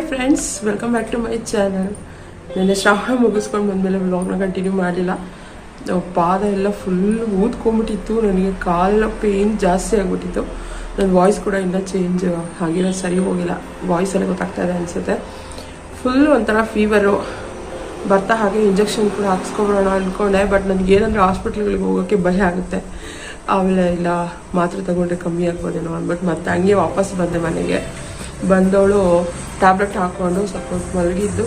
Hi friends welcome back to my channel ನೆನ್ನೆ ಶ್ರಾವಣ ಮುಗಿಸ್ಕೊಂಡು ಬಂದಮೇಲೆ ವ್ಲಾಗ್ನ ಕಂಟಿನ್ಯೂ ಮಾಡಿಲ್ಲ. ನಾವು ಪಾದ ಎಲ್ಲ ಫುಲ್ ಊದ್ಕೊಂಬಿಟ್ಟಿತ್ತು ನನಗೆ ಕಾಲ ಪೇಯ್ನ್ ಜಾಸ್ತಿ ಆಗಿಬಿಟ್ಟಿತ್ತು. ನನ್ನ ವಾಯ್ಸ್ ಕೂಡ ಇನ್ನೂ ಚೇಂಜ್ ಆಗಿರೋ ಸರಿ ಹೋಗಿಲ್ಲ. ವಾಯ್ಸ್ ಎಲ್ಲ ಗೊತ್ತಾಗ್ತಾ ಇದೆ ಅನಿಸುತ್ತೆ. ಫುಲ್ ಒಂಥರ ಫೀವರು ಬರ್ತಾ ಹಾಗೆ ಇಂಜೆಕ್ಷನ್ ಕೂಡ ಹಾಕ್ಸ್ಕೊಬಿಡೋಣ ಅಂದ್ಕೊಂಡೆ ಬಟ್ ನನಗೆ ಏನಂದರೆ ಹಾಸ್ಪಿಟ್ಲ್ಗಳಿಗೆ ಹೋಗೋಕ್ಕೆ ಭಯ ಆಗುತ್ತೆ. ಆಮೇಲೆ ಇಲ್ಲ, ಮಾತ್ರೆ ತಗೊಂಡ್ರೆ ಕಮ್ಮಿ ಆಗ್ಬೋದೇನೋ ಅಂದ್ಬಿಟ್ಟು ಮತ್ತೆ ಹಂಗೆ ವಾಪಸ್ ಬಂದೆ ಮನೆಗೆ. ಬಂದವಳು ಟ್ಯಾಬ್ಲೆಟ್ ಹಾಕ್ಕೊಂಡು ಸ್ವಲ್ಪ ಮಲಗಿದ್ದು,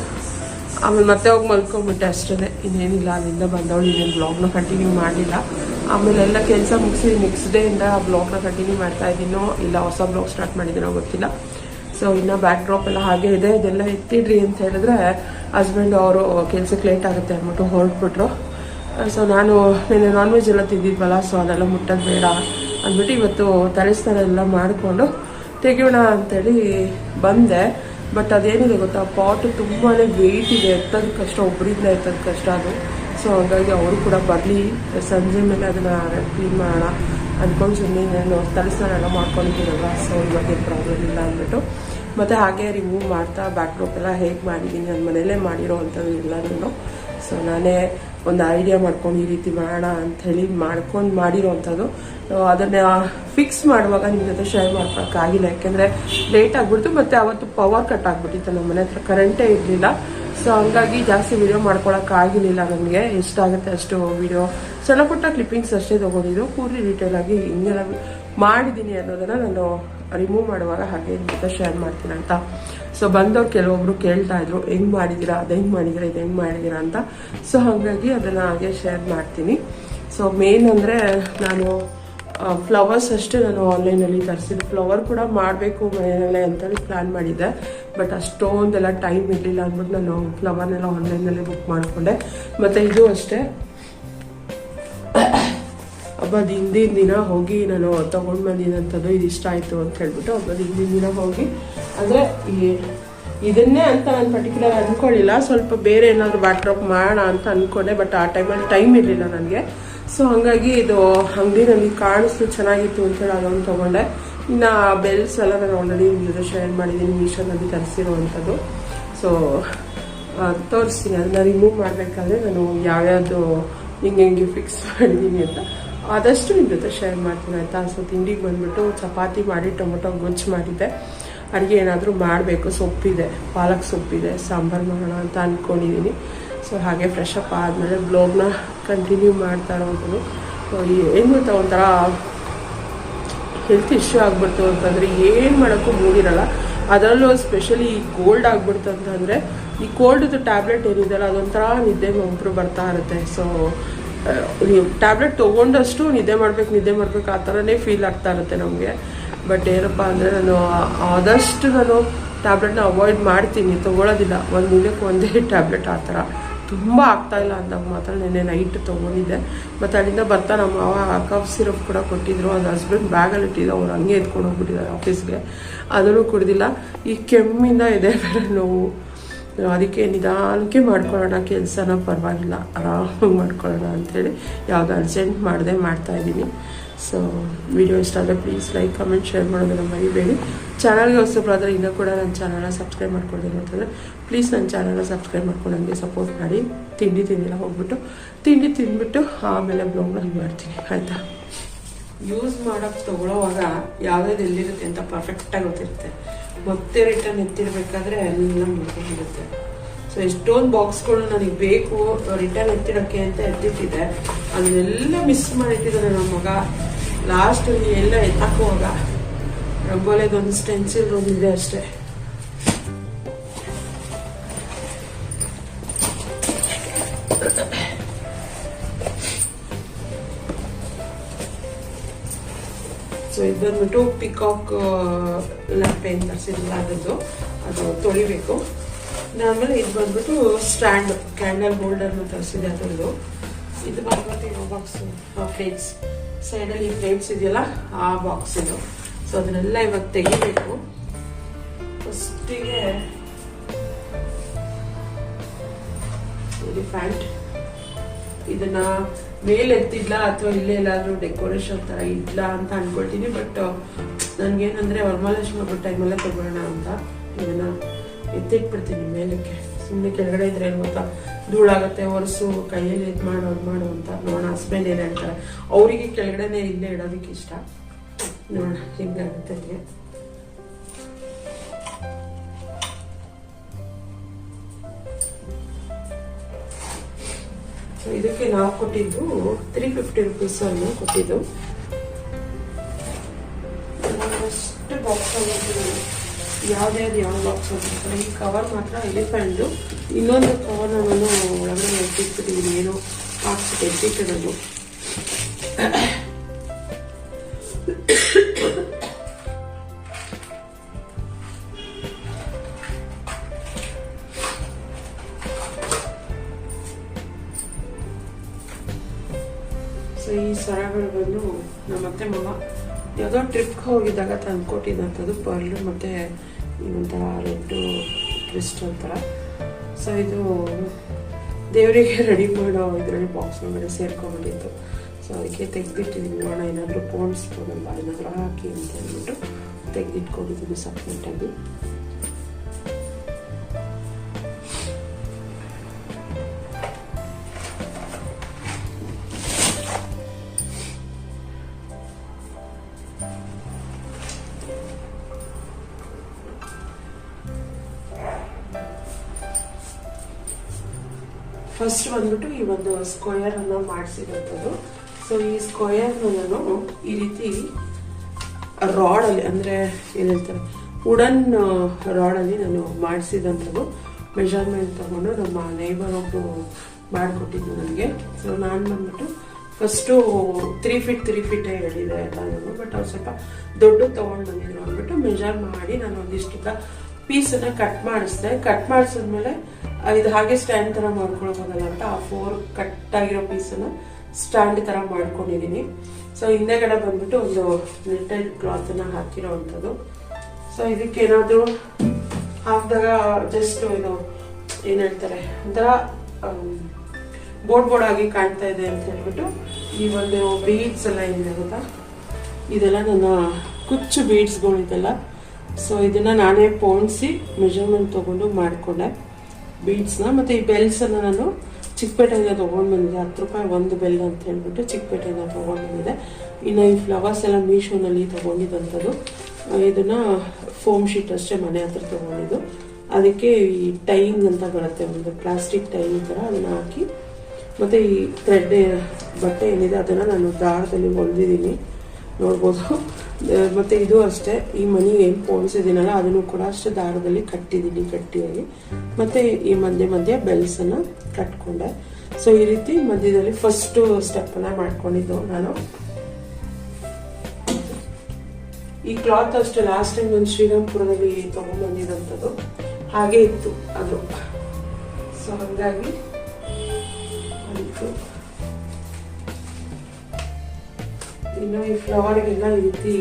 ಆಮೇಲೆ ಮತ್ತೆ ಹೋಗಿ ಮಲ್ಕೊಂಬಿಟ್ಟೆ ಅಷ್ಟೇ ಇನ್ನೇನಿಲ್ಲ, ಅಲ್ಲಿಂದ ಬಂದವಳು, ಇನ್ನೇನು ಬ್ಲಾಗ್ನ ಕಂಟಿನ್ಯೂ ಮಾಡಲಿಲ್ಲ. ಆಮೇಲೆ ಎಲ್ಲ ಕೆಲಸ ಮುಗಿಸಿ ನೆಕ್ಸ್ಟ್ ಡೇಯಿಂದ ಬ್ಲಾಗ್ನ ಕಂಟಿನ್ಯೂ ಮಾಡ್ತಾ ಇದ್ದೀನೋ, ಇಲ್ಲ ಹೊಸ ಬ್ಲಾಗ್ ಸ್ಟಾರ್ಟ್ ಮಾಡಿದ್ದೀನೋ ಗೊತ್ತಿಲ್ಲ. ಸೊ ಇನ್ನು ಬ್ಯಾಕ್ ಡ್ರಾಪ್ ಎಲ್ಲ ಹಾಗೆ ಇದೆ. ಇದೆಲ್ಲ ಎತ್ತಿಡ್ರಿ ಅಂತ ಹೇಳಿದ್ರೆ ಹಸ್ಬೆಂಡ್ ಅವರು ಕೆಲಸಕ್ಕೆ ಲೇಟ್ ಆಗುತ್ತೆ, ಅಂದ್ಬಿಟ್ಟು ಹೊರಟ್ಬಿಟ್ರು. ಸೊ ನಾನು, ನಿನ್ನೆ ನಾನ್ ವೆಜ್ ಎಲ್ಲ ತಿಂದಿದ್ವಲ್ಲ ಸೊ ಅದೆಲ್ಲ ಮುಟ್ಟೋದು ಬೇಡ ಅಂದ್ಬಿಟ್ಟು ಇವತ್ತು ಸ್ನಾನ ಎಲ್ಲ ಮಾಡಿಕೊಂಡು, ತೆಗಿಯೋಣ ಅಂತೇಳಿ ಬಂದೆ. ಬಟ್ ಅದೇನಿದೆ ಗೊತ್ತಾ? ಪಾಟ್ ತುಂಬಾ ವೆಯ್ಟ್ ಇದೆ, ಎತ್ತೋದು ಕಷ್ಟ ಒಬ್ಬರಿಂದ ಎತ್ತೋದು ಕಷ್ಟ ಅದು. ಸೊ ಹಾಗಾಗಿ ಅವರು ಕೂಡ ಬರಲಿ, ಸಂಜೆ ಮೇಲೆ ಅದನ್ನು ಕ್ಲೀನ್ ಮಾಡೋಣ ಅಂದ್ಕೊಂಡು ಸುಮ್ಮನೆ ನಾನು ತಲೆ ಸ್ನಾನ ಎಲ್ಲ ಮಾಡ್ಕೊಂಡಿದ್ದೀನಲ್ವ? ಸೊ ಇವಾಗ ಪ್ರಾಬ್ಲಮ್ ಇಲ್ಲ ಅಂದ್ಬಿಟ್ಟು. ಮತ್ತು ಹಾಗೆ ರಿಮೂವ್ ಮಾಡ್ತಾ ಬ್ಯಾಕ್ ಡ್ರೋಪ್ ಎಲ್ಲ ಹೇಗೆ ಮಾಡಿದ್ದೀನಿ ನನ್ನ ಮನೇಲೇ ಮಾಡಿರೋ ಅಂಥದ್ದು ಎಲ್ಲನೂ ಸೊ ನಾನೇ ಒಂದು ಐಡಿಯಾ ಮಾಡ್ಕೊಂಡು ಈ ರೀತಿ ಮಾಡೋಣ ಹೇಳಿ ಮಾಡ್ಕೊಂಡು ಮಾಡಿರೋ ಅಂಥದ್ದು ಅದನ್ನು ಫಿಕ್ಸ್ ಮಾಡುವಾಗ ನಿಮ್ಮ ಜೊತೆ ಶೇರ್ ಮಾಡ್ಕೊಳಕ್ಕಾಗಿಲ್ಲ ಯಾಕೆಂದರೆ ಲೇಟ್ ಆಗಿಬಿಡ್ತು ಮತ್ತು ಅವತ್ತು ಪವರ್ ಕಟ್ ಆಗಿಬಿಟ್ಟಿತ್ತು. ನಮ್ಮ ಮನೆ ಹತ್ರ ಕರೆಂಟೇ ಇರಲಿಲ್ಲ. ಸೊ ಹಂಗಾಗಿ ಜಾಸ್ತಿ ವಿಡಿಯೋ ಮಾಡ್ಕೊಳಕ್ಕಾಗಿಲ್ಲ ನನಗೆ ಎಷ್ಟಾಗುತ್ತೆ ಅಷ್ಟು ವಿಡಿಯೋ ಸಣ್ಣ ಪುಟ್ಟ ಕ್ಲಿಪ್ಪಿಂಗ್ಸ್ ಅಷ್ಟೇ ತಗೊಂಡಿದ್ದು. ಪೂರ್ತಿ ಡೀಟೇಲ್ ಆಗಿ ಹಿಂಗೆಲ್ಲ ಮಾಡಿದ್ದೀನಿ ಅನ್ನೋದನ್ನು ನಾನು ರಿಮೂವ್ ಮಾಡುವಾಗ ಹಾಗೆ ಅಂತ ಶೇರ್ ಮಾಡ್ತೀನಿ ಅಂತ. ಸೊ ಬಂದವ್ರು ಕೆಲವೊಬ್ರು ಕೇಳ್ತಾ ಇದ್ರು, ಹೆಂಗ್ ಮಾಡಿದ್ದೀರಾ ಅದು ಹೆಂಗ್ ಮಾಡಿದ್ದೀರಾ ಇದು ಹೆಂಗ್ ಮಾಡಿದ್ದೀರಾ ಅಂತ. ಸೊ ಹಾಗಾಗಿ ಅದನ್ನ ಹಾಗೆ ಶೇರ್ ಮಾಡ್ತೀನಿ. ಸೊ ಮೇನ್ ಅಂದರೆ ನಾನು ಫ್ಲವರ್ಸ್ ಅಷ್ಟೇ ನಾನು ಆನ್ಲೈನಲ್ಲಿ ತರಿಸಿದ್ದು. ಫ್ಲವರ್ ಕೂಡ ಮಾಡಬೇಕು ಮನೆಯಲ್ಲೇ ಅಂತೇಳಿ ಪ್ಲ್ಯಾನ್ ಮಾಡಿದ್ದೆ. ಬಟ್ ಅಷ್ಟೊಂದೆಲ್ಲ ಟೈಮ್ ಇರಲಿಲ್ಲ ಅಂದ್ಬಿಟ್ಟು ನಾನು ಫ್ಲವರ್ನೆಲ್ಲ ಆನ್ಲೈನಲ್ಲಿ ಬುಕ್ ಮಾಡಿಕೊಂಡೆ. ಮತ್ತು ಇದು ಅಷ್ಟೇ. ಹಬ್ಬದ ಹಿಂದಿನ ದಿನ ಹೋಗಿ ನಾನು ತೊಗೊಂಡು ಬಂದಿದ್ದಂಥದ್ದು ಇದು ಇಷ್ಟ ಆಯಿತು ಅಂತ ಹೇಳ್ಬಿಟ್ಟು ಹಬ್ಬದ ಹಿಂದಿನ ದಿನ ಹೋಗಿ. ಅಂದರೆ ಇದನ್ನೇ ಅಂತ ನಾನು ಪರ್ಟಿಕ್ಯುಲರ್ ಅಂದ್ಕೊಳ್ಳಿಲ್ಲ ಸ್ವಲ್ಪ ಬೇರೆ ಏನಾದರೂ ಡ್ರಾಪ್ ಮಾಡೋಣ ಅಂತ ಅಂದ್ಕೊಂಡೆ ಬಟ್ ಆ ಟೈಮಲ್ಲಿ ಟೈಮ್ ಇರಲಿಲ್ಲ ನನಗೆ. ಸೊ ಹಾಗಾಗಿ ಇದು ಅಂಗಡಿನಲ್ಲಿ ಕಾಣಿಸ್ತು ಚೆನ್ನಾಗಿತ್ತು ಅಂತೇಳಿ ಅದೊಂದು ತೊಗೊಂಡೆ. ಇನ್ನು ಬೆಲ್ಸ್ ಎಲ್ಲ ನಾನು ಆಲ್ರೆಡಿ ನಿಮ್ಮ ಜೊತೆ ಶೇರ್ ಮಾಡಿದ್ದೀನಿ, ಮೀಶೋನಲ್ಲಿ ತರಿಸಿರುವಂಥದ್ದು. ಸೊ ತೋರಿಸ್ತೀನಿ. ಅದನ್ನ ರಿಮೂವ್ ಮಾಡಬೇಕಾದ್ರೆ ನಾನು ಯಾವ್ಯಾವುದು ಹಿಂಗೆ ಹಿಂಗೆ ಫಿಕ್ಸ್ ಮಾಡಿದ್ದೀನಿ ಅಂತ. ಆದಷ್ಟು ನಿಮ್ಮ ಜೊತೆ ಶೇರ್ ಮಾಡ್ತೀನಿ ಆಯಿತಾ? ಸೊ ತಿಂಡಿಗೆ ಬಂದ್ಬಿಟ್ಟು ಚಪಾತಿ ಮಾಡಿ, ಟೊಮೊಟೊ ಗೊಜ್ಜು ಮಾಡಿದ್ದೆ. ಅಡುಗೆ ಏನಾದರೂ ಮಾಡಬೇಕು. ಸೊಪ್ಪಿದೆ. ಪಾಲಕ್ ಸೊಪ್ಪಿದೆ. ಸಾಂಬಾರು ಮಾಡೋಣ ಅಂತ ಅಂದ್ಕೊಂಡಿದ್ದೀನಿ ಸೊ ಹಾಗೆ ಫ್ರೆಶ್ ಆದಮೇಲೆ ಬ್ಲಾಗ್ನ ಕಂಟಿನ್ಯೂ ಮಾಡ್ತಾ ಇರೋದು. ಏನು ಗೊತ್ತಾ? ಒಂಥರ ಹೆಲ್ತ್ ಇಶ್ಯೂ ಆಗ್ಬಿಡ್ತು ಅಂತಂದರೆ ಏನು ಮಾಡೋಕ್ಕೂ ಮೂಡಿರಲ್ಲ. ಅದರಲ್ಲೂ ಸ್ಪೆಷಲಿ ಈ ಕೋಲ್ಡ್ ಆಗ್ಬಿಡ್ತು ಅಂತಂದರೆ ಈ ಕೋಲ್ಡ್ದು ಟ್ಯಾಬ್ಲೆಟ್ ಏನಿದೆಯಲ್ಲ, ಅದೊಂಥರ ನಿದ್ದೆ ಒಬ್ಬರು ಬರ್ತಾ ಇರುತ್ತೆ. ಸೊ ನೀವು ಟ್ಯಾಬ್ಲೆಟ್ ತೊಗೊಂಡಷ್ಟು ನಿದ್ದೆ ಮಾಡ್ಬೇಕು ನಿದ್ದೆ ಮಾಡ್ಬೇಕು, ಆ ಥರನೇ ಫೀಲ್ ಆಗ್ತಾ ಇರುತ್ತೆ ನಮಗೆ. ಬಟ್ ಏನಪ್ಪ ಅಂದರೆ ನಾನು ಆದಷ್ಟು ನಾನು ಟ್ಯಾಬ್ಲೆಟ್ನ ಅವಾಯ್ಡ್ ಮಾಡ್ತೀನಿ, ತೊಗೊಳೋದಿಲ್ಲ. ಒಂದು ದಿನಕ್ಕೆ ಒಂದೇ ಟ್ಯಾಬ್ಲೆಟ್ ಆ ಥರ. ತುಂಬ ಆಗ್ತಾಯಿಲ್ಲ ಅಂದಾಗ ಮಾತ್ರ ನೆನ್ನೆ ನೈಟ್ ತೊಗೊಂಡಿದ್ದೆ. ಮತ್ತು ಅಲ್ಲಿಂದ ಬರ್ತಾ ನಮ್ಮ ಮಾವ ಕಫ್ ಸಿರಪ್ ಕೂಡ ಕೊಟ್ಟಿದ್ರು. ಅದು ಹಸ್ಬೆಂಡ್ ಬ್ಯಾಗಲ್ಲಿ ಇಟ್ಟಿದ್ದೆ ಅವ್ರು ಹಂಗೆ ಎತ್ಕೊಂಡು ಹೋಗ್ಬಿಟ್ಟಿದ್ದಾರೆ ಆಫೀಸ್ಗೆ ಅದನ್ನು ಕುಡಿದಿಲ್ಲ. ಈ ಕೆಮ್ಮಿಂದ ಇದೆ ಬೇರೆ ನೋವು. ಅದಕ್ಕೆ ನಿಧಾನಕ್ಕೆ ಮಾಡ್ಕೊಳ್ಳೋಣ, ಕೆಲಸನ ಪರವಾಗಿಲ್ಲ, ಆರಾಮಾಗಿ ಮಾಡ್ಕೊಳ್ಳೋಣ ಅಂಥೇಳಿ ಯಾವುದು ಅರ್ಜೆಂಟ್ ಮಾಡದೆ ಮಾಡ್ತಾ ಇದ್ದೀನಿ. ಸೊ ವಿಡಿಯೋ ಇಷ್ಟ ಆದರೆ ಪ್ಲೀಸ್ ಲೈಕ್ ಕಮೆಂಟ್ ಶೇರ್ ಮಾಡೋದನ್ನು ಮರಿಬೇಡಿ. ಚಾನಲ್ಗೆ ಹೊಸಬ್ರಾದರೆ ಇನ್ನೂ ಕೂಡ ನನ್ನ ಚಾನಲ್ನ ಸಬ್ಸ್ಕ್ರೈಬ್ ಮಾಡ್ಕೊಳ್ತೀನಿ ಅಂತಂದರೆ ಪ್ಲೀಸ್ ನನ್ನ ಚಾನಲ್ನ ಸಬ್ಸ್ಕ್ರೈಬ್ ಮಾಡ್ಕೊಂಡು ನನಗೆ ಸಪೋರ್ಟ್ ಮಾಡಿ. ತಿಂಡಿ ತಿಂದಿಲ್ಲ, ಹೋಗ್ಬಿಟ್ಟು ತಿಂಡಿ ತಿಂದ್ಬಿಟ್ಟು ಆಮೇಲೆ ಬ್ಲಾಗ್ನ ಮಾಡ್ತೀನಿ, ಆಯಿತಾ? ಯೂಸ್ ಮಾಡೋಕ್ಕೆ ತೊಗೊಳ್ಳೋವಾಗ ಯಾವುದೇ ಎಲ್ಲಿರುತ್ತೆ ಅಂತ ಪರ್ಫೆಕ್ಟಾಗಿ ಗೊತ್ತಿರುತ್ತೆ. ಮತ್ತೆ ರಿಟರ್ನ್ ಎತ್ತಿಡ್ಬೇಕಾದ್ರೆ ಎಲ್ಲ ಮುಳ್ಕೊಂಡಿರುತ್ತೆ ಸೊ ಎಷ್ಟೊಂದು ಬಾಕ್ಸ್ಗಳು ನನಗೆ ಬೇಕು ರಿಟರ್ನ್ ಎತ್ತಿಡೋಕ್ಕೆ ಅಂತ ಎತ್ತಿಟ್ಟಿದ್ದೆ. ಅದನ್ನೆಲ್ಲ ಮಿಸ್ ಮಾಡಿಟ್ಟಿದ್ದಾನೆ ನಮ್ಮ ಮಗ. ಲಾಸ್ಟ್ ಎಲ್ಲ ಎತ್ತಾಕುವಾಗ ಒಂದು ಸ್ಟೆನ್ಸಿಲ್ ರೂಮ್ ಇದೆ ಅಷ್ಟೇ. ಇದು ಬಂದ್ಬಿಟ್ಟು ಪಿಕಾಕ್ ಪೇನ್ ಅಂತ ಸಿಲ್ಲಾದದ್ದು ಅದು ತೊಳಿಬೇಕು. ಆಮೇಲೆ ಇದು ಬಂದ್ಬಿಟ್ಟು ಸ್ಟ್ಯಾಂಡ್, ಕ್ಯಾಂಡಲ್ ಹೋಲ್ಡರ್ನ ತರಿಸಿದೆ ಅದರದ್ದು ಇದು ಬಂದ್ಬಿಟ್ಟು ಬಾಕ್ಸ್ ಪ್ಲೇಟ್ಸ್ ಸೈಡಲ್ಲಿ ಪ್ಲೇಟ್ಸ್ ಇದೆಯಲ್ಲ, ಆ ಬಾಕ್ಸ್ ಇದು. ಸೊ ಅದನ್ನೆಲ್ಲ ಇವಾಗ ತೆಗಿಬೇಕು. ಫಸ್ಟಿಗೆ ಪ್ಯಾಂಟ್. ಇದನ್ನ ಮೇಲೆ ಎತ್ತಿಡ್ಲಾ ಅಥವಾ ಇಲ್ಲೇ ಎಲ್ಲಾದ್ರೂ ಡೆಕೋರೇಷನ್ ತರ ಇಡ್ಲ ಅಂತ ಅನ್ಕೊಳ್ತೀನಿ, ಬಟ್ ನನ್ಗೇನಂದ್ರೆ ವರಮಹಾಲಕ್ಷ್ಮಿ ಹಬ್ಬದ ಟೈಮಲ್ಲೇ ತಗೊಳ್ಳೋಣ ಅಂತ ಇದನ್ನ ಎತ್ತಿಟ್ಬಿಡ್ತೀನಿ ಮೇಲಕ್ಕೆ. ಸುಮ್ಮನೆ ಕೆಳಗಡೆ ಇದ್ರೆ ಏನು ಗೊತ್ತಾ? ಧೂಳಾಗತ್ತೆ, ಒರೆಸು, ಕೈಯಲ್ಲಿ ಇದು ಮಾಡು, ಅದು ಮಾಡು ಅಂತ ನೋಡೋಣ, ಹಸ್ಬೆಂಡ್ ಏನು ಹೇಳ್ತಾರೆ? ಅವರಿಗೆ ಕೆಳಗಡೆನೆ ಇಲ್ಲೇ ಇಡೋದಕ್ಕೆ ಇಷ್ಟ ನೋಡೋಣ, ಹಿಂಗಾಗುತ್ತೆ ಸೊ ಇದಕ್ಕೆ ನಾವು ಕೊಟ್ಟಿದ್ದು ತ್ರೀ ಫಿಫ್ಟಿ ರುಪೀಸ್ ಅನ್ನು ಕೊಟ್ಟಿದ್ದು. ಫಸ್ಟ್ ಬಾಕ್ಸ್ ಯಾವ್ದ್ಯಾವ್ದು ಯಾವ ಬಾಕ್ಸ್ ಅಂತ ಈ ಕವರ್ ಮಾತ್ರ ಎಲಿಫೆಂಟು ಇನ್ನೊಂದು ಕವರ್ ನಾನು ಒಳಗಡೆ ಎತ್ತಿಟ್ಟಿದ್ದೀನಿ ಏನೋ ಹಾಕ್ಬಿಟ್ಟು ಎತ್ತಿಟ್ಟು ಹೋಗಿದ್ದಾಗ ತಂದು ಕೊಟ್ಟಿದ್ದಂಥದ್ದು ಪರ್ಲು ಮತ್ತು ಒಂಥರ ರೆಡ್ಡು ಕ್ರಿಸ್ಟಲ್ ಥರ. ಸೊ ಇದು ದೇವರಿಗೆ ರೆಡಿ ಮಾಡೋ ಇದರಲ್ಲಿ ಬಾಕ್ಸ್ ಮೇಲೆ ಸೇರ್ಕೊಂಡ್ಬಿಟ್ಟಿತ್ತು. ಸೊ ಅದಕ್ಕೆ ತೆಗೆದಿಟ್ಟಿದ್ದೀನಿ ನೋಡೋಣ, ಏನಾದರೂ ಪೋಣಿಸ್ಬೋದಲ್ಲ ಏನಾದರೂ ಹಾಕಿ ಅಂತ ಹೇಳ್ಬಿಟ್ಟು ತೆಗೆದಿಟ್ಕೊಂಡಿದ್ದೀನಿ ಸಪ್ರೇಟಾಗಿ ಫಸ್ಟ್ ಬಂದ್ಬಿಟ್ಟು ಈ ಒಂದು ಸ್ಕ್ವಯರ್ ಅನ್ನ ಮಾಡಿಸಿರೋದು ಸೊ ಈ ಸ್ಕ್ವಯರ್ನ ನಾನು ಈ ರೀತಿ ರಾಡ್ ಅಂದರೆ ಏನ್ ಹೇಳ್ತಾರೆ? ವುಡನ್ ರಾಡ್ ಅಲ್ಲಿ ನಾನು ಮಾಡಿಸಿದಂಥದ್ದು. ಮೆಜರ್ಮೆಂಟ್ ತಗೊಂಡು ನಮ್ಮ ನೇಬರ್ ಒಬ್ಬರು ಮಾಡಿಕೊಟ್ಟಿದ್ದು ನನಗೆ. ಸೊ ನಾನು ಬಂದ್ಬಿಟ್ಟು ಫಸ್ಟು ತ್ರೀ ಫೀಟ್ ತ್ರೀ ಫೀಟೇ ಹೇಳಿದೆ ನಾನು ಬಟ್ ಅವ್ರು ಸ್ವಲ್ಪ ದೊಡ್ಡ ತೊಗೊಂಡು ಬಂದಿದ್ರು ಅಂದ್ಬಿಟ್ಟು ಮೆಜರ್ ಮಾಡಿ ನಾನು ಒಂದಿಷ್ಟು ಪೀಸನ್ನು ಕಟ್ ಮಾಡಿಸಿದೆ. ಕಟ್ ಮಾಡಿಸಿದ್ಮೇಲೆ ಇದು ಹಾಗೆ ಸ್ಟ್ಯಾಂಡ್ ತರ ಮಾಡ್ಕೊಳ್ಬೋದಲ್ಲ ಅಂತ ಆ ಫೋರ್ ಕಟ್ ಆಗಿರೋ ಪೀಸನ್ನ ಸ್ಟ್ಯಾಂಡ್ ತರ ಮಾಡ್ಕೊಂಡಿದೀನಿ. ಸೊ ಹಿಂದೆಗಡೆ ಬಂದ್ಬಿಟ್ಟು ಒಂದು ನೆಟ್ಟೆಡ್ ಕ್ಲಾತ್ ಅನ್ನ ಹಾಕಿರೋ ಅಂಥದ್ದು ಸೊ ಇದಕ್ಕೆ ಏನಾದ್ರು ಹಾಕಿದಾಗ ಜಸ್ಟ್ ಇದು ಏನ್ ಹೇಳ್ತಾರೆ, ಒಂಥರ ಬೋರ್ಡ್ ಬೋರ್ಡ್ ಆಗಿ ಕಾಣ್ತಾ ಇದೆ ಅಂತ ಹೇಳ್ಬಿಟ್ಟು ಈ ಒಂದು ಬೀಡ್ಸ್ ಎಲ್ಲ ಏನಿದೆ ಗೊತ್ತಾ? ಇದೆಲ್ಲ ನನ್ನ ಕುಚ್ಚು ಬೀಡ್ಸ್ಗಳು ಇದೆಲ್ಲ ಸೊ ಇದನ್ನ ನಾನೇ ಪೋಣಿಸಿ ಮೆಜರ್ಮೆಂಟ್ ತಗೊಂಡು ಮಾಡಿಕೊಂಡೆ. ಬೀಡ್ಸ್ನ ಮತ್ತು ಈ ಬೆಲ್ಸನ್ನು ನಾನು ಚಿಕ್ಕಪೇಟೆಯಿಂದ ತಗೊಂಡ್ ಬಂದಿದ್ದೆ. ಹತ್ತು ರೂಪಾಯಿ ಒಂದು ಬೆಲ್ ಅಂತ ಹೇಳ್ಬಿಟ್ಟು ಚಿಕ್ಕಪೇಟೆಯಿಂದ ತಗೊಂಡ್ ಬಂದಿದ್ದೆ. ಇನ್ನು ಈ ಫ್ಲವರ್ಸ್ ಎಲ್ಲ ಮೀಶೋನಲ್ಲಿ ತೊಗೊಂಡಿದ್ದಂಥದ್ದು. ಇದನ್ನು ಇದನ್ನ ಫೋಮ್ ಶೀಟ್ ಅಷ್ಟೇ ಮನೆ ಹತ್ರ ತಗೊಂಡಿದ್ದು. ಅದಕ್ಕೆ ಈ ಟೈಯಿಂಗ್ ಅಂತ ಬರುತ್ತೆ, ಒಂದು ಪ್ಲಾಸ್ಟಿಕ್ ಟೈಯಿಂಗ್ ಥರ ಅದನ್ನ ಹಾಕಿ, ಮತ್ತೆ ಈ ಥ್ರೆಡ್ ಬಟ್ಟೆ ಏನಿದೆ ಅದನ್ನ ನಾನು ದಾರದಲ್ಲಿ ಹೊಲ್ದಿದ್ದೀನಿ. ನೋಡ್ಬೋದು. ಮತ್ತೆ ಇದು ಅಷ್ಟೇ. ಈ ಮನಿ ಏನು ಪೋಣಿಸಿದ್ದೀನಲ್ಲ ಅದನ್ನು ಕೂಡ ಅಷ್ಟೇ ದಾರದಲ್ಲಿ ಕಟ್ಟಿದ್ದೀನಿ, ಗಟ್ಟಿಯಾಗಿ. ಮತ್ತೆ ಈ ಮಧ್ಯೆ ಮಧ್ಯೆ ಬೆಲ್ಸ್ ಅನ್ನ ಕಟ್ಕೊಂಡೆ. ಸೊ ಈ ರೀತಿ ಮಧ್ಯದಲ್ಲಿ ಫಸ್ಟ್ ಸ್ಟೆಪ್ ಅನ್ನ ಮಾಡ್ಕೊಂಡಿದ್ದು ನಾನು. ಈ ಕ್ಲಾತ್ ಅಷ್ಟೇ ಲಾಸ್ಟ್ ಟೈಮ್ ನಾನು ಶ್ರೀರಾಮ್ಪುರದಲ್ಲಿ ತಗೊಂಡ್ಬಂದಿದಂಥದ್ದು ಹಾಗೆ ಇತ್ತು ಅದು. ಸೊ ಹಾಗಾಗಿ, ಆಯಿತು. ಇನ್ನು ಈ ಫ್ಲವರ್ಗೆಲ್ಲ ಈ ರೀತಿ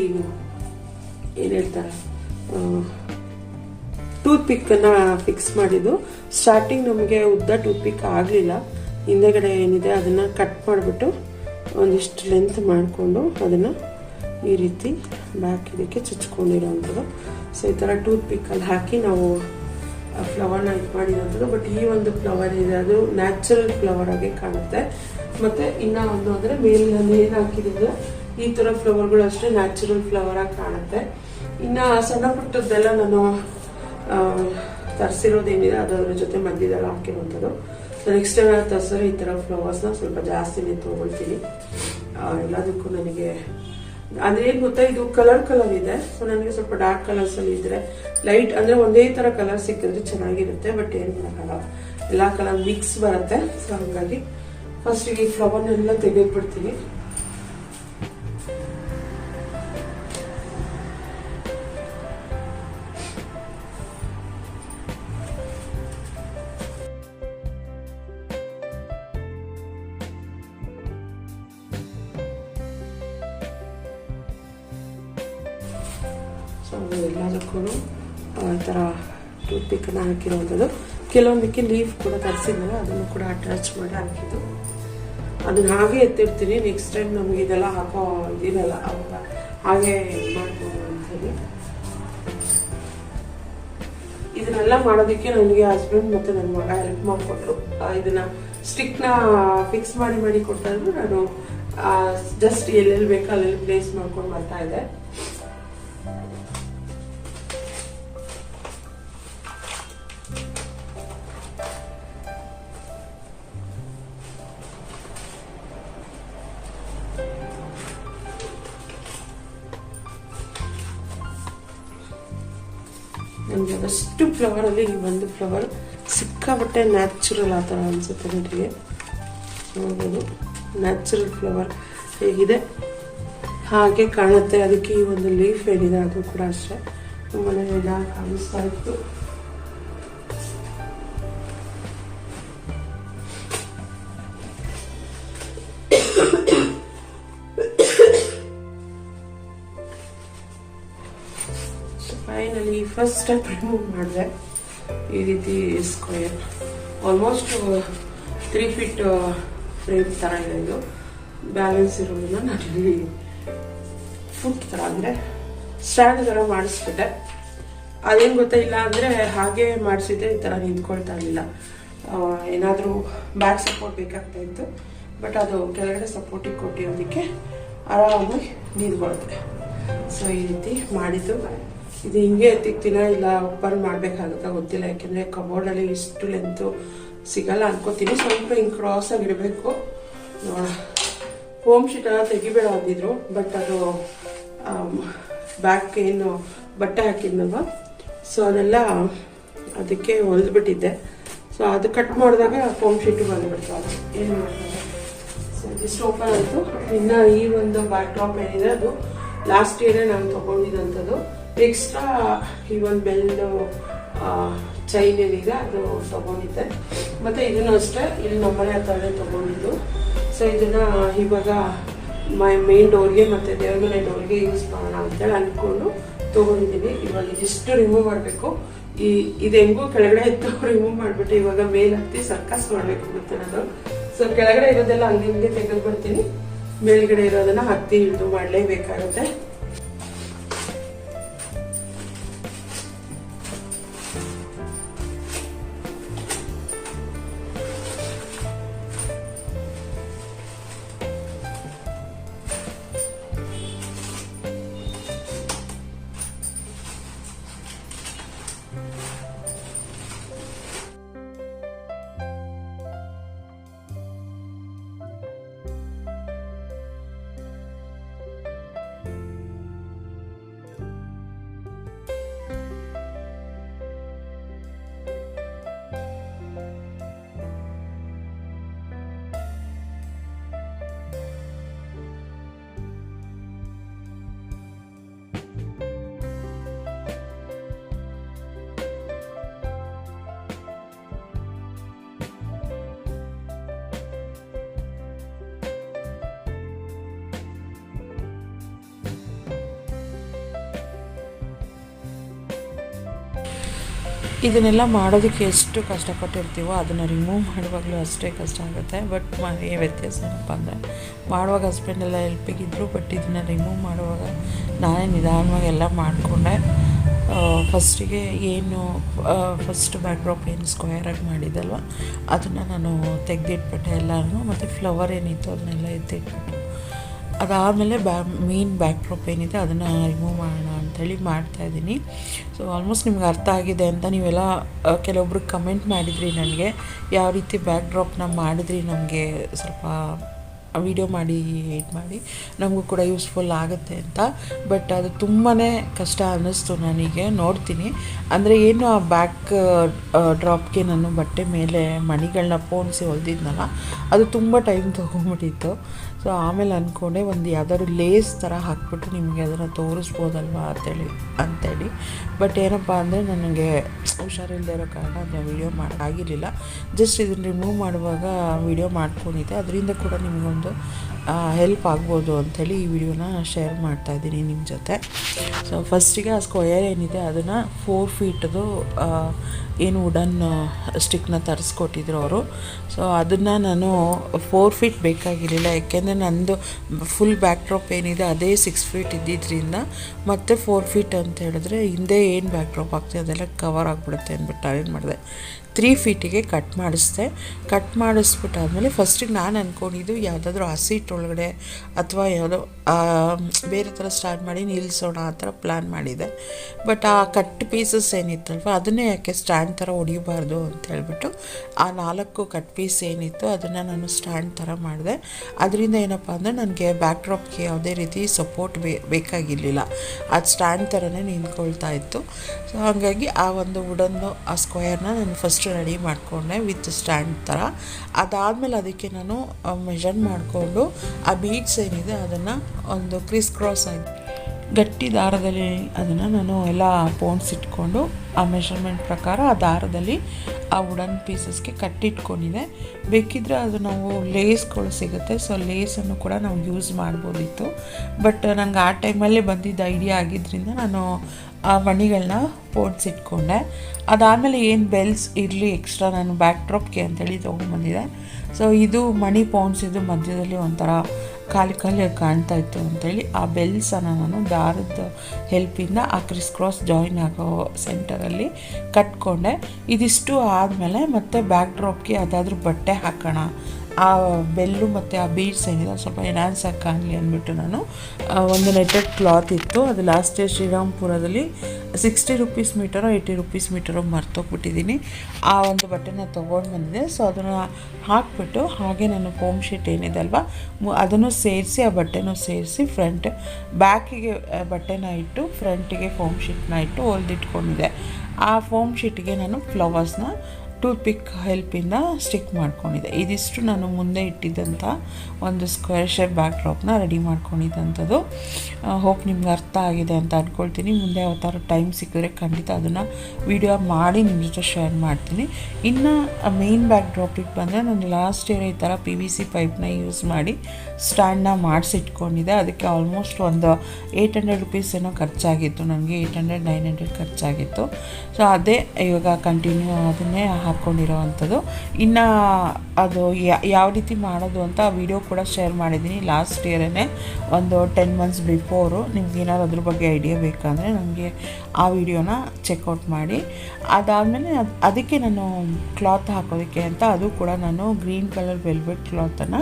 ಏನ್ ಹೇಳ್ತಾರೆ? ಟೂತ್ ಪಿಕ್ಕನ್ನು ಫಿಕ್ಸ್ ಮಾಡಿದ್ದು. ಸ್ಟಾರ್ಟಿಂಗ್ ನಮಗೆ ಉದ್ದ ಟೂತ್ ಪಿಕ್ ಆಗಲಿಲ್ಲ. ಹಿಂದೆಗಡೆ ಏನಿದೆ ಅದನ್ನ ಕಟ್ ಮಾಡಿಬಿಟ್ಟು ಒಂದಿಷ್ಟು ಲೆಂತ್ ಮಾಡಿಕೊಂಡು ಅದನ್ನ ಈ ರೀತಿ ಬ್ಯಾಕ್ ಇದಕ್ಕೆ ಚುಚ್ಕೊಂಡಿರೋವಂಥದ್ದು ಸೊ ಈ ಥರ ಟೂತ್ ಪಿಕ್ಕಲ್ಲಿ ಹಾಕಿ ನಾವು ಫ್ಲವರ್ನ ಇದು ಮಾಡಿರೋಂಥದ್ದು. ಬಟ್ ಈ ಒಂದು ಫ್ಲವರ್ ಇದೆ, ಅದು ನ್ಯಾಚುರಲ್ ಫ್ಲವರ್ ಆಗಿ ಕಾಣುತ್ತೆ. ಮತ್ತೆ ಇನ್ನೂ ಒಂದು ಅಂದರೆ ಮೇಲೆ ನಾನು ಏನು ಹಾಕಿದಿಲ್ಲ ಈ ತರ ಫ್ಲವರ್ಗಳು ಅಷ್ಟೇ ನ್ಯಾಚುರಲ್ ಫ್ಲವರ್ ಆಗಿ ಕಾಣುತ್ತೆ. ಇನ್ನ ಸಣ್ಣ ಪುಟ್ಟದ್ದೆಲ್ಲ ನಾನು ತರಿಸಿರೋದೇನಿದೆ ಅದರ ಜೊತೆ ಮಧ್ಯದಲ್ಲಿ ಹಾಕಿರುವಂಥದ್ದು. ನೆಕ್ಸ್ಟ್ ಟೈಮ್ ನಾನು ತರಿಸಿದ್ರೆ ಈ ಥರ ಫ್ಲವರ್ಸ್ನ ಸ್ವಲ್ಪ ಜಾಸ್ತಿನೇ ತೊಗೊಳ್ತೀನಿ ಎಲ್ಲದಕ್ಕೂ ನನಗೆ, ಅಂದ್ರೆ ಏನ್ ಗೊತ್ತಾ, ಇದು ಕಲರ್ ಕಲರ್ ಇದೆ. ಸೊ ನನಗೆ ಸ್ವಲ್ಪ ಡಾರ್ಕ್ ಕಲರ್ಸ್ ಅಲ್ಲಿ ಇದ್ರೆ ಲೈಟ್ ಅಂದ್ರೆ ಒಂದೇ ತರ ಕಲರ್ ಸಿಕ್ಕಿದ್ರೆ ಚೆನ್ನಾಗಿರುತ್ತೆ ಬಟ್ ಏನ್ ಮಾಡಲ್ಲ ಎಲ್ಲಾ ಕಲರ್ ಮಿಕ್ಸ್ ಬರುತ್ತೆ. ಸೊ ಹಂಗಾಗಿ ಫಸ್ಟ್ ಈ ಫ್ಲವರ್ನೆಲ್ಲ ತೆಗೆದ್ಬಿಡ್ತೀನಿ. ಸೊ ಎಲ್ಲದಕ್ಕೂ ಈ ಥರ ಟೂತ್ ಪಿಕ್ಕನ್ನು ಹಾಕಿರೋವಂಥದ್ದು. ಕೆಲವೊಂದಕ್ಕೆ ಲೀಫ್ ಕೂಡ ತರಿಸಿದ್ಮೇಲೆ ಅದನ್ನು ಕೂಡ ಅಟ್ಯಾಚ್ ಮಾಡಿ ಹಾಕಿದ್ದು. ಅದನ್ನ ಹಾಗೆ ಎತ್ತಿರ್ತೀನಿ ನೆಕ್ಸ್ಟ್ ಟೈಮ್ ನಮ್ಗೆ ಇದೆಲ್ಲ ಹಾಕೋ ಇದಿರಲ್ಲ, ಅವಾಗ ಹಾಗೆ ಮಾಡ್ಬೋದು ಇದನ್ನೆಲ್ಲ ಮಾಡೋದಕ್ಕೆ ನನಗೆ ಹಸ್ಬೆಂಡ್ ಮತ್ತು ನನ್ನ ಮಗ ಹೆಲ್ಪ್ ಮಾಡಿಕೊಟ್ರು. ಇದನ್ನ ಸ್ಟಿಕ್ನ ಫಿಕ್ಸ್ ಮಾಡಿ ಮಾಡಿ ಕೊಟ್ಟಾದ್ರು ನಾನು ಜಸ್ಟ್ ಎಲ್ಲೆಲ್ಲಿ ಬೇಕೋ ಅಲ್ಲೆಲ್ಲಿ ಪ್ಲೇಸ್ ಮಾಡ್ಕೊಂಡು ಬರ್ತಾ ಇದ್ದೆ. ನನಗೆ ಅದಷ್ಟು ಫ್ಲವರಲ್ಲಿ ಈ ಒಂದು ಫ್ಲವರ್ ಸಿಕ್ಕಾಪಟ್ಟೆ ನ್ಯಾಚುರಲ್ ಆ ಥರ ಅನಿಸುತ್ತೆ ನನಗೆ ನೋಡ್ಬೋದು. ನ್ಯಾಚುರಲ್ ಫ್ಲವರ್ ಹೇಗಿದೆ? ಹಾಗೆ ಕಾಣುತ್ತೆ. ಅದಕ್ಕೆ ಈ ಒಂದು ಲೀಫ್ ಏನಿದೆ ಅದು ಕೂಡ ಅಷ್ಟೇ. ತುಂಬಾ ಇದಾಗಿ ಕಾಣಿಸ್ತಾ ಇತ್ತು. ಫಸ್ಟ್ ಸ್ಟೆಪ್ ರಿಮೂವ್ ಮಾಡಿದೆ. ಈ ರೀತಿ square almost three feet frame ಥರ ಇದೆ ಇದು. ಬ್ಯಾಲೆನ್ಸ್ ಇರೋದನ್ನ ನಾನು ಇಲ್ಲಿ ಫುಟ್ ಥರ ಅಂದರೆ ಸ್ಟ್ಯಾಂಡ್ ಥರ ಮಾಡಿಸ್ಬಿಟ್ಟೆ. ಅದೇನು ಗೊತ್ತಿಲ್ಲ ಅಂದರೆ ಹಾಗೆ ಮಾಡಿಸಿದ್ದೆ ಈ ಥರ ನಿಂತ್ಕೊಳ್ತಾ ಇರಲಿಲ್ಲ. ಏನಾದರೂ ಬ್ಯಾಕ್ ಸಪೋರ್ಟ್ ಬೇಕಾಗ್ತಾ ಇತ್ತು. ಬಟ್ ಅದು ಕೆಳಗಡೆ ಸಪೋರ್ಟಿಗೆ ಕೊಟ್ಟಿರೋದಕ್ಕೆ ಆರಾಮಾಗಿ ನಿಂತ್ಕೊಳ್ತಾರೆ ಸೊ ಈ ರೀತಿ ಮಾಡಿದ್ದು. ಇದು ಹಿಂಗೆ ಎತ್ತಿಕ್ತಿನ ಇಲ್ಲ ಓಪನ್ ಮಾಡಬೇಕಾಗುತ್ತಾ ಗೊತ್ತಿಲ್ಲ, ಯಾಕೆಂದರೆ ಕಬೋರ್ಡಲ್ಲಿ ಇಷ್ಟು ಲೆಂತು ಸಿಗಲ್ಲ ಅನ್ಕೋತೀನಿ. ಸ್ವಲ್ಪ ಹಿಂಗೆ ಕ್ರಾಸ್ ಆಗಿರ್ಬೇಕು ನೋಡ ಹೋಮ್ ಶೀಟ್ ಎಲ್ಲ ತೆಗಿಬೇಡ ಅಂದಿದ್ರು ಬಟ್ ಅದು ಬ್ಯಾಕ್ ಏನು ಬಟ್ಟೆ ಹಾಕಿದ್ನಲ್ವ? ಸೊ ಅದೆಲ್ಲ ಅದಕ್ಕೆ ಹೊಲಿದ್ಬಿಟ್ಟಿದ್ದೆ. ಸೊ ಅದು ಕಟ್ ಮಾಡಿದಾಗ ಹೋಮ್ ಶೀಟು ಬಂದ್ಬಿಡ್ತು. ಅದು ಏನು ಮಾಡ್ತಾರೆ? ಸೊ ಓಪನ್ ಆಯಿತು. ಇನ್ನು ಈ ಒಂದು ಬ್ಯಾಕ್ ಟಾಪ್ ಏನಿದೆ ಅದು ಲಾಸ್ಟ್ ಇಯರೇ ನಾನು ತೊಗೊಂಡಿದ್ದಂಥದ್ದು ಎಕ್ಸ್ಟ್ರಾ ಈ ಒಂದು ಬೆಲ್ಲು ಚೈನ್ ಏನಿದೆ, ಅದು ತೊಗೊಂಡಿದ್ದೆ. ಮತ್ತು ಇದನ್ನು ಅಷ್ಟೇ, ಇಲ್ಲಿ ನಮ್ಮನೆ ಹತ್ರನೇ ತೊಗೊಂಡಿದ್ದು. ಸೊ ಇದನ್ನು ಇವಾಗ ಮೈ ಮೇನ್ ಡೋರ್ಗೆ ಮತ್ತು ದೇವ್ರ ಮನೆ ಡೋರ್ಗೆ ಯೂಸ್ ಮಾಡೋಣ ಅಂತೇಳಿ ಅಂದ್ಕೊಂಡು ತೊಗೊಂಡಿದ್ದೀನಿ. ಇವಾಗ ಇದಿಷ್ಟು ರಿಮೂವ್ ಮಾಡಬೇಕು. ಈ, ಇದು ಹೆಂಗೂ ಕೆಳಗಡೆ ಇತ್ತು ರಿಮೂವ್ ಮಾಡಿಬಿಟ್ಟು ಇವಾಗ ಮೇಲೆ ಹತ್ತಿ ಸರ್ಕಸ್ ಮಾಡಬೇಕು ಮತ್ತೆ ನಾನು. ಸೊ ಕೆಳಗಡೆ ಇರೋದೆಲ್ಲ ಹಂಗೆ ಹಿಂಗೆ ತೆಗೆದು ಬರ್ತೀನಿ. ಮೇಲ್ಗಡೆ ಇರೋದನ್ನ ಹತ್ತಿ ಹಿಡಿದು ಮಾಡಲೇಬೇಕಾಗುತ್ತೆ. ಇದನ್ನೆಲ್ಲ ಮಾಡೋದಕ್ಕೆ ಎಷ್ಟು ಕಷ್ಟಪಟ್ಟಿರ್ತೀವೋ ಅದನ್ನು ರಿಮೂವ್ ಮಾಡುವಾಗಲೂ ಅಷ್ಟೇ ಕಷ್ಟ ಆಗುತ್ತೆ. ಬಟ್ ಏನು ವ್ಯತ್ಯಾಸ ಏನಪ್ಪ ಅಂದರೆ, ಮಾಡುವಾಗ ಹಸ್ಬೆಂಡೆಲ್ಲ ಹೆಲ್ಪಿಗಿದ್ರು ಬಟ್ ಇದನ್ನು ರಿಮೂವ್ ಮಾಡುವಾಗ ನಾನೇ ನಿಧಾನವಾಗಿ ಎಲ್ಲ ಮಾಡಿಕೊಂಡೆ. ಫಸ್ಟಿಗೆ ಏನು ಫಸ್ಟ್ ಬ್ಯಾಕ್ಡ್ರಾಪ್ ಏನು ಸ್ಕ್ವೇರಾಗಿ ಮಾಡಿದ್ದಲ್ವ, ಅದನ್ನು ನಾನು ತೆಗೆದಿಟ್ಬಿಟ್ಟೆ ಎಲ್ಲನೂ, ಮತ್ತು ಫ್ಲವರ್ ಏನಿತ್ತು ಅದನ್ನೆಲ್ಲ ಎತ್ತಿಟ್ಬಿಟ್ಟು, ಅದಾದಮೇಲೆ ಬ್ಯಾ ಮೇನ್ ಬ್ಯಾಕ್ ಡ್ರಾಪ್ ಏನಿದೆ ಅದನ್ನು ರಿಮೂವ್ ಮಾಡೋಣ ಅಂಥೇಳಿ ಮಾಡ್ತಾಯಿದ್ದೀನಿ ಸೊ ಆಲ್ಮೋಸ್ಟ್ ನಿಮ್ಗೆ ಅರ್ಥ ಆಗಿದೆ ಅಂತ ನೀವೆಲ್ಲ ಕೆಲವೊಬ್ರು ಕಮೆಂಟ್ ಮಾಡಿದ್ರಿ ನನಗೆ. ಯಾವ ರೀತಿ ಬ್ಯಾಕ್ ಡ್ರಾಪ್ನ ಮಾಡಿದ್ರಿ ನಮಗೆ ಸ್ವಲ್ಪ ವಿಡಿಯೋ ಮಾಡಿ, ಇದು ಮಾಡಿ. ನಮಗೂ ಕೂಡ ಯೂಸ್ಫುಲ್ ಆಗುತ್ತೆ ಅಂತ. ಬಟ್ ಅದು ತುಂಬಾ ಕಷ್ಟ ಅನ್ನಿಸ್ತು ನನಗೆ, ನೋಡ್ತೀನಿ. ಅಂದರೆ ಏನು ಆ ಬ್ಯಾಕ್ ಡ್ರಾಪ್ಗೆ ನಾನು ಬಟ್ಟೆ ಮೇಲೆ ಮಣಿಗಳನ್ನ ಪೋಣಿಸಿ ಹೊಲ್ದಿದ್ನಲ್ಲ, ಅದು ತುಂಬ ಟೈಮ್ ತೊಗೊಂಬಿಟ್ಟಿತ್ತು ಸೊ ಆಮೇಲೆ ಅಂದ್ಕೊಂಡೆ ಒಂದು ಯಾವ್ದಾದ್ರು ಲೇಸ್ ಥರ ಹಾಕ್ಬಿಟ್ಟು ನಿಮಗೆ ಅದನ್ನು ತೋರಿಸ್ಬೋದಲ್ವಾ ಅಂತೇಳಿ ಅಂತೇಳಿ. ಬಟ್ ಏನಪ್ಪ ಅಂದರೆ ನನಗೆ ಹುಷಾರಿಲ್ಲದೆ ಇರೋ ಕಾರಣ ಅದನ್ನ ವೀಡಿಯೋ ಮಾಡೋಕ್ಕಾಗಿರಲಿಲ್ಲ ಜಸ್ಟ್ ಇದನ್ನು ರಿಮೂವ್ ಮಾಡುವಾಗ ವೀಡಿಯೋ ಮಾಡ್ಕೊಂಡಿದ್ದೆ. ಅದರಿಂದ ಕೂಡ ನಿಮಗೊಂದು ಹೆಲ್ಪ್ ಆಗ್ಬೋದು ಅಂಥೇಳಿ ಈ ವಿಡಿಯೋನ ಶೇರ್ ಮಾಡ್ತಾ ಇದ್ದೀನಿ ನಿಮ್ಮ ಜೊತೆ. ಸೊ ಫಸ್ಟಿಗೆ ಆ ಸ್ಕ್ವಯರ್ ಏನಿದೆ ಅದನ್ನು ಫೋರ್ ಫೀಟ್ದು ಏನು ವುಡನ್ ಸ್ಟಿಕ್ನ ತರಿಸ್ಕೊಟ್ಟಿದ್ರು ಅವರು. ಸೊ ಅದನ್ನು ನಾನು ಫೋರ್ ಫೀಟ್ ಬೇಕಾಗಿರಲಿಲ್ಲ. ಯಾಕೆಂದರೆ ನಂದು ಫುಲ್ ಬ್ಯಾಕ್ ಡ್ರಾಪ್ ಏನಿದೆ ಅದೇ ಸಿಕ್ಸ್ ಫೀಟ್ ಇದ್ದಿದ್ದರಿಂದ ಮತ್ತೆ ಫೋರ್ ಫೀಟ್ ಅಂತ ಹೇಳಿದ್ರೆ ಹಿಂದೆ ಏನು ಬ್ಯಾಕ್ ಡ್ರಾಪ್ ಆಗ್ತದೆ ಅದೆಲ್ಲ ಕವರ್ ಆಗಿಬಿಡುತ್ತೆ ಅಂದ್ಬಿಟ್ಟು ನಾವೇನು ಮಾಡಿದೆ. ತ್ರೀ ಫೀಟಿಗೆ ಕಟ್ ಮಾಡಿಸ್ದೆ. ಕಟ್ ಮಾಡಿಸ್ಬಿಟ್ಟಾದ್ಮೇಲೆ ಫಸ್ಟಿಗೆ ನಾನು ಅಂದ್ಕೊಂಡಿದ್ದು ಯಾವುದಾದ್ರೂ ಹಸಿಟ್ ಒಳಗಡೆ ಅಥವಾ ಯಾವುದೋ ಆ, ಬೇರೆ ಥರ ಸ್ಟಾರ್ಟ್ ಮಾಡಿ ನಿಲ್ಲಿಸೋಣ ಆ ಥರ ಪ್ಲ್ಯಾನ್ ಮಾಡಿದೆ. ಬಟ್ ಆ ಕಟ್ ಪೀಸಸ್ ಏನಿತ್ತಲ್ವ ಅದನ್ನೇ ಯಾಕೆ ಸ್ಟ್ಯಾಂಡ್ ಥರ ಹೊಡಿಬಾರ್ದು ಅಂತ ಹೇಳ್ಬಿಟ್ಟು ಆ ನಾಲ್ಕು ಕಟ್ ಪೀಸ್ ಏನಿತ್ತು ಅದನ್ನು ನಾನು ಸ್ಟ್ಯಾಂಡ್ ಥರ ಮಾಡಿದೆ. ಅದರಿಂದ ಏನಪ್ಪ ಅಂದರೆ ನನಗೆ ಬ್ಯಾಕ್ ಡ್ರಾಪ್ಗೆ ಯಾವುದೇ ರೀತಿ ಸಪೋರ್ಟ್ ಬೇಕಾಗಿರಲಿಲ್ಲ. ಅದು ಸ್ಟ್ಯಾಂಡ್ ಥರನೇ ನಿಂತ್ಕೊಳ್ತಾ ಇತ್ತು. ಸೊ ಹಾಗಾಗಿ ಆ ಒಂದು ವುಡನ್ನು ಆ ಸ್ಕ್ವಯರ್ನ ನಾನು ಫಸ್ಟ್ ರೆಡಿ ಮಾಡಿಕೊಂಡೆ ವಿತ್ ಸ್ಟ್ಯಾಂಡ್ ಥರ ಅದಾದಮೇಲೆ ಅದಕ್ಕೆ ನಾನು ಮೆಷರ್ ಮಾಡಿಕೊಂಡು ಆ ಬೀಡ್ಸ್ ಏನಿದೆ ಅದನ್ನು ಒಂದು ಕ್ರಿಸ್ ಕ್ರಾಸ್ ಆಗಿ ಗಟ್ಟಿ ದಾರದಲ್ಲಿ ಅದನ್ನು ನಾನು ಎಲ್ಲ ಇಟ್ಕೊಂಡು ಆ ಮೆಷರ್ಮೆಂಟ್ ಪ್ರಕಾರ ಆ ದಾರದಲ್ಲಿ ಆ ವುಡನ್ ಪೀಸಸ್ಗೆ ಕಟ್ಟಿಟ್ಕೊಂಡಿದೆ. ಬೇಕಿದ್ರೆ ಅದು ನಾವು ಲೇಸ್ಗಳು ಸಿಗುತ್ತೆ ಸೊ ಲೇಸನ್ನು ಕೂಡ ನಾವು ಯೂಸ್ ಮಾಡ್ಬೋದಿತ್ತು. ಬಟ್ ನಂಗೆ ಆ ಟೈಮಲ್ಲಿ ಬಂದಿದ್ದ ಐಡಿಯಾ ಆಗಿದ್ದರಿಂದ ನಾನು ಆ ಮಣಿಗಳನ್ನ ಇಟ್ಕೊಂಡೆ ಅದಾದಮೇಲೆ ಏನು ಬೆಲ್ಸ್ ಇರಲಿ ಎಕ್ಸ್ಟ್ರಾ ನಾನು ಬ್ಯಾಕ್ ಡ್ರಾಪ್ಗೆ ಅಂತೇಳಿ ತೊಗೊಂಬಂದಿದ್ದೆ ಸೊ ಇದು ಮಣಿ ಪೌಂಡ್ಸ್ ಇದು ಮಧ್ಯದಲ್ಲಿ ಒಂಥರ ಖಾಲಿ ಖಾಲಿ ಕಾಣ್ತಾ ಇತ್ತು ಅಂತೇಳಿ ಆ ಬೆಲ್ಸನ್ನು ನಾನು ದಾರದ ಹೆಲ್ಪಿಂದ ಆ ಕ್ರಿಸ್ ಕ್ರಾಸ್ ಜಾಯಿನ್ ಆಗೋ ಸೆಂಟರಲ್ಲಿ ಕಟ್ಕೊಂಡೆ. ಇದಿಷ್ಟು ಆದಮೇಲೆ ಮತ್ತೆ ಬ್ಯಾಕ್ ಡ್ರಾಪ್ಗೆ ಅದಾದರೂ ಬಟ್ಟೆ ಹಾಕೋಣ ಆ ಬೆಲ್ಲು ಮತ್ತು ಆ ಬೀಡ್ಸ್ ಏನಿದೆ ಸ್ವಲ್ಪ ಎನ್ಹಾನ್ಸ್ ಆಗಿ ಕಾಣಲಿ ಅಂದ್ಬಿಟ್ಟು ನಾನು ಒಂದು ನೆಟೆಡ್ ಕ್ಲಾತ್ ಇತ್ತು. ಅದು ಲಾಸ್ಟ್ ಇಯರ್ ಶ್ರೀರಾಮ್ಪುರದಲ್ಲಿ ಸಿಕ್ಸ್ಟಿ ರುಪೀಸ್ ಮೀಟರೋ ಏಯ್ಟಿ ರುಪೀಸ್ ಮೀಟರೋ ಮರ್ತೋಗ್ಬಿಟ್ಟಿದ್ದೀನಿ. ಆ ಒಂದು ಬಟ್ಟೆನ ತೊಗೊಂಡು ಬಂದಿದೆ ಸೊ ಅದನ್ನು ಹಾಕ್ಬಿಟ್ಟು ಹಾಗೆ ನಾನು ಫೋಮ್ ಶೀಟ್ ಏನಿದೆ ಅಲ್ವಾ ಅದನ್ನು ಸೇರಿಸಿ, ಆ ಬಟ್ಟೆನೂ ಸೇರಿಸಿ ಫ್ರಂಟ್ ಬ್ಯಾಕಿಗೆ ಬಟ್ಟೆನ ಇಟ್ಟು ಫ್ರಂಟಿಗೆ ಫೋಮ್ ಶೀಟ್ನ ಇಟ್ಟು ಹೊಲ್ದಿಟ್ಕೊಂಡಿದ್ದೆ. ಆ ಫೋಮ್ ಶೀಟ್ಗೆ ನಾನು ಫ್ಲವರ್ಸ್ನ ಟೂತ್ ಪಿಕ್ ಹೆಲ್ಪಿಂದ ಸ್ಟಿಕ್ ಮಾಡ್ಕೊಂಡಿದ್ದೆ. ಇದಿಷ್ಟು ನಾನು ಮುಂದೆ ಇಟ್ಟಿದ್ದಂಥ ಒಂದು ಸ್ಕ್ವೇರ್ ಶೇಪ್ ಬ್ಯಾಕ್ ಡ್ರಾಪ್ನ ರೆಡಿ ಮಾಡ್ಕೊಂಡಿದ್ದಂಥದ್ದು ಹೋಪ್ ನಿಮ್ಗೆ ಅರ್ಥ ಆಗಿದೆ ಅಂತ ಅಂದ್ಕೊಳ್ತೀನಿ ಮುಂದೆ ಯಾವತ್ತಾರು ಟೈಮ್ ಸಿಕ್ಕಿದ್ರೆ ಖಂಡಿತ ಅದನ್ನು ವಿಡಿಯೋ ಮಾಡಿ ನಿಮ್ಮ ಜೊತೆ ಶೇರ್ ಮಾಡ್ತೀನಿ. ಇನ್ನು ಮೇನ್ ಬ್ಯಾಕ್ ಡ್ರಾಪಿಗೆ ಬಂದರೆ ನಾನು ಲಾಸ್ಟ್ ಇಯರ್ ಈ ಥರ ಪಿ ವಿ ಸಿ ಪೈಪ್ನ ಯೂಸ್ ಮಾಡಿ ಸ್ಟ್ಯಾಂಡ್ನ ಮಾಡಿಸಿಟ್ಕೊಂಡಿದ್ದೆ. ಅದಕ್ಕೆ ಆಲ್ಮೋಸ್ಟ್ ಒಂದು ಏಯ್ಟ್ ಹಂಡ್ರೆಡ್ ರುಪೀಸ್ ಏನೋ ಖರ್ಚಾಗಿತ್ತು. ನನಗೆ ಏಯ್ಟ್ ಹಂಡ್ರೆಡ್, ನೈನ್ ಹಂಡ್ರೆಡ್ ಖರ್ಚಾಗಿತ್ತು. ಸೊ, ಅದೇ ಇವಾಗ ಕಂಟಿನ್ಯೂ ಅದನ್ನೇ ಹಾಕ್ಕೊಂಡಿರೋವಂಥದ್ದು ಇನ್ನು ಅದು ಯಾವ ರೀತಿ ಮಾಡೋದು ಅಂತ ವಿಡಿಯೋ ಕೂಡ ಶೇರ್ ಮಾಡಿದ್ದೀನಿ. ಲಾಸ್ಟ್ ಇಯರೇ ಒಂದು ಟೆನ್ ಮಂತ್ಸ್ ಬಿಫೋರು. ನಿಮ್ಗೆ ಏನಾದ್ರು ಅದ್ರ ಬಗ್ಗೆ ಐಡಿಯಾ ಬೇಕಂದರೆ ನನಗೆ ಆ ವಿಡಿಯೋನ ಚೆಕ್ಔಟ್ ಮಾಡಿ. ಅದಾದಮೇಲೆ ಅದು, ಅದಕ್ಕೆ ನಾನು ಕ್ಲಾತ್ ಹಾಕೋದಕ್ಕೆ ಅಂತ ಅದು ಕೂಡ ನಾನು ಗ್ರೀನ್ ಕಲರ್ ವೆಲ್ವೆಟ್ ಕ್ಲಾತನ್ನು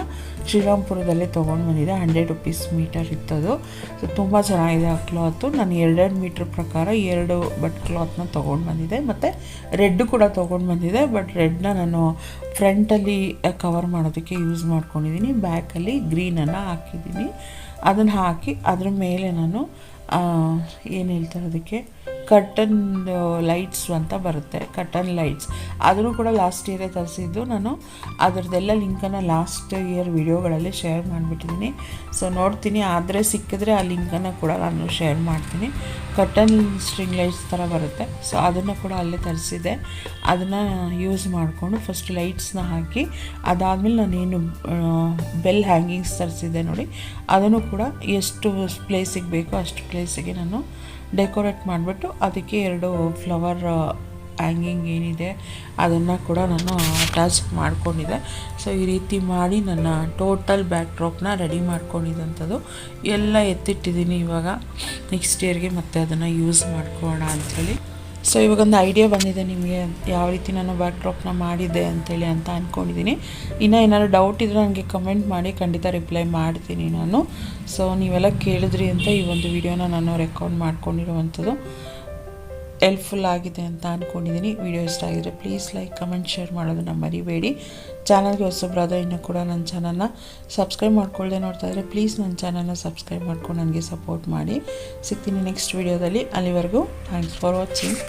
ಶ್ರೀರಾಮ್ಪುರದಲ್ಲೇ ತೊಗೊಂಡು ಬಂದಿದ್ದೆ. ಹಂಡ್ರೆಡ್ ರುಪೀಸ್ ಮೀಟರ್ ಇತ್ತದು. ಸೊ ತುಂಬ ಚೆನ್ನಾಗಿದೆ ಆ ಕ್ಲಾತು ನಾನು ಎರಡೆರಡು ಮೀಟ್ರ್ ಪ್ರಕಾರ ಎರಡು ಬಟ್ ಕ್ಲಾತ್ನ ತೊಗೊಂಡು ಬಂದಿದ್ದೆ. ಮತ್ತು ರೆಡ್ ಕೂಡ ತೊಗೊಂಡು ಬಂದಿದ್ದೆ ಬಟ್ ರೆಡ್ನ ನಾನು ಫ್ರಂಟಲ್ಲಿ ಕವರ್ ಮಾಡೋದಕ್ಕೆ ಯೂಸ್ ಮಾಡ್ಕೊಂಡಿದ್ದೀನಿ ಬ್ಯಾಕಲ್ಲಿ ಗ್ರೀನನ್ನು ಹಾಕಿದ್ದೀನಿ ಅದನ್ನು ಹಾಕಿ, ಅದ್ರ ಮೇಲೆ ನಾನು ಏನು ಹೇಳ್ತಾರೆ ಅದಕ್ಕೆ? ಕರ್ಟನ್ ಲೈಟ್ಸ್ ಅಂತ ಬರುತ್ತೆ ಕರ್ಟನ್ ಲೈಟ್ಸ್ ಅದನ್ನು ಕೂಡ ಲಾಸ್ಟ್ ಇಯರೇ ತರಿಸಿದ್ದು ನಾನು. ಅದರದ್ದೆಲ್ಲ ಲಿಂಕನ್ನು ಲಾಸ್ಟ್ ಇಯರ್ ವಿಡಿಯೋಗಳಲ್ಲಿ ಶೇರ್ ಮಾಡಿಬಿಟ್ಟಿದ್ದೀನಿ ಸೊ ನೋಡ್ತೀನಿ. ಆದರೆ ಸಿಕ್ಕಿದ್ರೆ ಆ ಲಿಂಕನ್ನು ಕೂಡ ನಾನು ಶೇರ್ ಮಾಡ್ತೀನಿ. ಕರ್ಟನ್ ಸ್ಟ್ರಿಂಗ್ ಲೈಟ್ಸ್ ಥರ ಬರುತ್ತೆ. ಸೊ ಅದನ್ನು ಕೂಡ ಅಲ್ಲೇ ತರಿಸಿದೆ ಅದನ್ನು ಯೂಸ್ ಮಾಡಿಕೊಂಡು ಫಸ್ಟ್ ಲೈಟ್ಸ್ನ ಹಾಕಿ, ಅದಾದಮೇಲೆ ನಾನೇನು ಬೆಲ್ ಹ್ಯಾಂಗಿಂಗ್ಸ್ ತರಿಸಿದ್ದೆ ನೋಡಿ. ಅದನ್ನು ಕೂಡ ಎಷ್ಟು ಪ್ಲೇಸಿಗೆ ಬೇಕೋ ಅಷ್ಟು ಪ್ಲೇಸಿಗೆ ನಾನು ಡೆಕೋರೇಟ್ ಮಾಡಿಬಿಟ್ಟು ಅದಕ್ಕೆ ಎರಡು ಫ್ಲವರ್ ಹ್ಯಾಂಗಿಂಗ್ ಏನಿದೆ ಅದನ್ನು ಕೂಡ ನಾನು ಅಟ್ಯಾಚ್ ಮಾಡ್ಕೊಂಡಿದ್ದೆ. ಸೊ ಈ ರೀತಿ ಮಾಡಿ ನನ್ನ ಟೋಟಲ್ ಬ್ಯಾಕ್ ಡ್ರಾಪ್ನ ರೆಡಿ ಮಾಡ್ಕೊಂಡಿದ್ದಂಥದ್ದು. ಎಲ್ಲ ಎತ್ತಿಟ್ಟಿದ್ದೀನಿ ಇವಾಗ. ನೆಕ್ಸ್ಟ್ ಇಯರ್ಗೆ ಮತ್ತೆ ಅದನ್ನು ಯೂಸ್ ಮಾಡ್ಕೊಳ್ಳೋಣ ಅಂಥೇಳಿ. ಸೊ ಇವಾಗೊಂದು ಐಡಿಯಾ ಬಂದಿದೆ ನಿಮಗೆ ಯಾವ ರೀತಿ ನಾನು ಬ್ಯಾಕ್ ಡ್ರಾಪ್ನ ಮಾಡಿದ್ದೆ ಅಂತೇಳಿ ಅಂತ ಅಂದ್ಕೊಂಡಿದ್ದೀನಿ ಇನ್ನು ಏನಾದ್ರು ಡೌಟ್ ಇದ್ದರೆ ನನಗೆ ಕಮೆಂಟ್ ಮಾಡಿ, ಖಂಡಿತ ರಿಪ್ಲೈ ಮಾಡ್ತೀನಿ ನಾನು. ಸೊ ನೀವೆಲ್ಲ ಕೇಳಿದ್ರಿ ಅಂತ ಈ ಒಂದು ವಿಡಿಯೋನ ನಾನು ರೆಕಾರ್ಡ್ ಮಾಡ್ಕೊಂಡಿರುವಂಥದ್ದು. ಹೆಲ್ಪ್ಫುಲ್ ಆಗಿದೆ ಅಂತ ಅಂದ್ಕೊಂಡಿದ್ದೀನಿ ವಿಡಿಯೋ ಇಷ್ಟ ಆಗಿದ್ರೆ ಪ್ಲೀಸ್ ಲೈಕ್ ಕಮೆಂಟ್ ಶೇರ್ ಮಾಡೋದನ್ನು ಮರಿಬೇಡಿ. ಚಾನಲ್ಗೆ ಬ್ರದರ್ ಇನ್ನೂ ಕೂಡ ನನ್ನ ಚಾನಲ್ನ ಸಬ್ಸ್ಕ್ರೈಬ್ ಮಾಡ್ಕೊಳ್ಳದೆ ನೋಡ್ತಾ ಇದ್ರೆ ಪ್ಲೀಸ್ ನನ್ನ ಚಾನಲ್ನ ಸಬ್ಸ್ಕ್ರೈಬ್ ಮಾಡ್ಕೊಂಡು ನನಗೆ ಸಪೋರ್ಟ್ ಮಾಡಿ. ಸಿಗ್ತೀನಿ ನೆಕ್ಸ್ಟ್ ವಿಡಿಯೋದಲ್ಲಿ ಅಲ್ಲಿವರೆಗೂ ಥ್ಯಾಂಕ್ಸ್ ಫಾರ್ ವಾಚಿಂಗ್